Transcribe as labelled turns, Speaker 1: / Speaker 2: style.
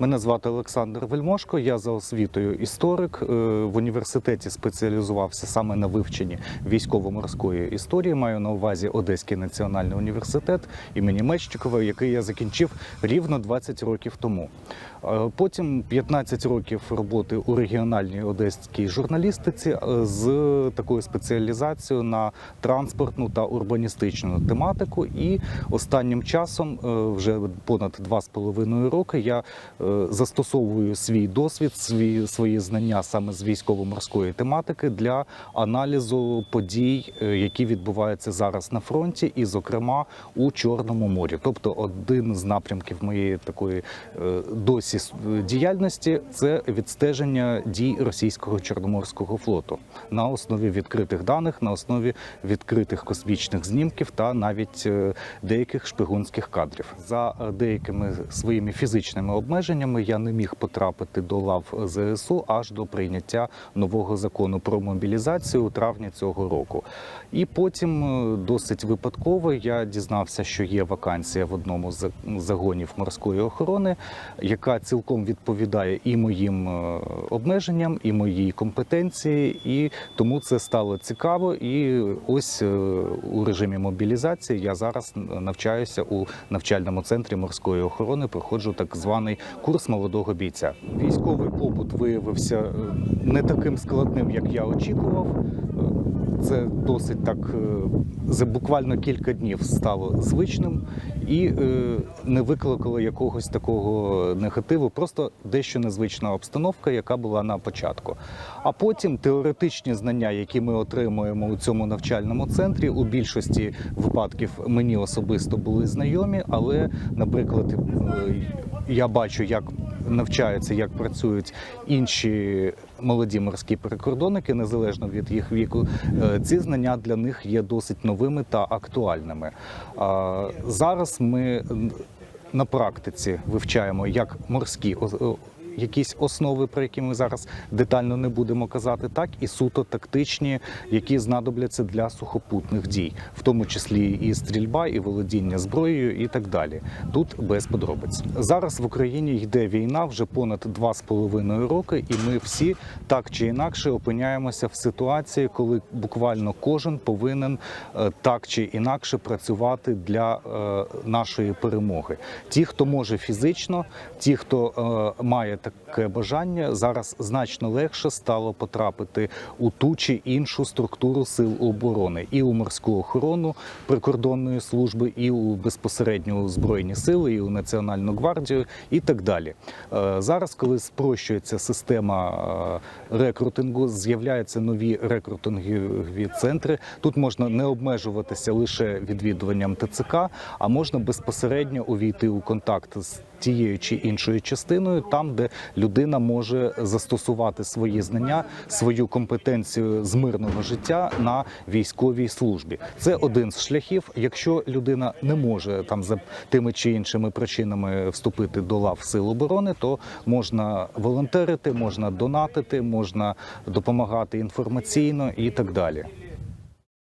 Speaker 1: Мене звати Олександр Вельмошко. Я за освітою історик. Е, В університеті спеціалізувався саме на вивченні військово-морської історії. Маю на увазі Одеський національний університет імені Меччикова, який я закінчив рівно 20 років тому. Е, Потім 15 років роботи у регіональній одеській журналістиці е, з такою спеціалізацією на транспортну та урбаністичну тематику. І останнім часом, вже понад два з половиною роки, я застосовую свій досвід, свої, свої знання саме з військово-морської тематики для аналізу подій, е, які відбуваються зараз на фронті, і, зокрема, у Чорному морі. Тобто, один з напрямків моєї такої е, досі діяльності це відстеження дій російського чорноморського флоту на основі відкритих даних, на основі відкритих космічних знімків та навіть е, деяких шпигунських кадрів. За е, деякими своїми фізичними обмеженнями я не міг потрапити до лав ЗСУ аж до прийняття нового закону про мобілізацію у травні цього року. І потім е, досить випадково я дізнався, що є вакансія в одному з загонів морської охорони, яка цілком відповідає і моїм е, обмеженням, і моїй компетенції, і тому це стало цікаво. І ось е, у режимі мобілізації я зараз навчаюся у навчальному центрі морської охорони. Проходжу так званий курс молодого бійця. Військовий побут виявився е, не таким складним, як я очікував. Це досить так е, за буквально кілька днів стало звичним і е, не викликало якогось такого негативу, просто дещо незвична обстановка, яка була на початку. А потім теоретичні знання, які ми отримуємо у цьому навчальному центрі, у більшості випадків мені особисто були знайомі, але, наприклад, е, я бачу, як навчаються, як працюють інші молоді морські прикордонники, незалежно від їх віку. Е, Ці знання для них є досить новими та актуальними. Зараз ми на практиці вивчаємо як морські якісь основи, про які ми зараз детально не будемо казати, так і суто тактичні, які знадобляться для сухопутних дій, в тому числі і стрільба, і володіння зброєю, і так далі. Тут без подробиць. Зараз в Україні йде війна вже понад два з половиною роки, і ми всі так чи інакше опиняємося в ситуації, коли буквально кожен повинен е, так чи інакше працювати для е, нашої перемоги. Ті, хто може фізично, ті, хто е, має таке бажання, зараз значно легше стало потрапити у ту чи іншу структуру сил оборони і у морську охорону прикордонної служби, і у безпосередньо збройні сили, і у національну гвардію, і так далі. Е, Зараз, коли спрощується система е, рекрутингу, з'являються нові рекрутингові центри. Тут можна не обмежуватися лише відвідуванням ТЦК, а можна безпосередньо увійти у контакт з тією чи іншою частиною, там, де людина може застосувати свої знання, свою компетенцію з мирного життя на військовій службі. Це один з шляхів. Якщо людина не може там за тими чи іншими причинами вступити до лав сил оборони, то можна волонтерити, можна донатити, можна допомагати інформаційно і так далі.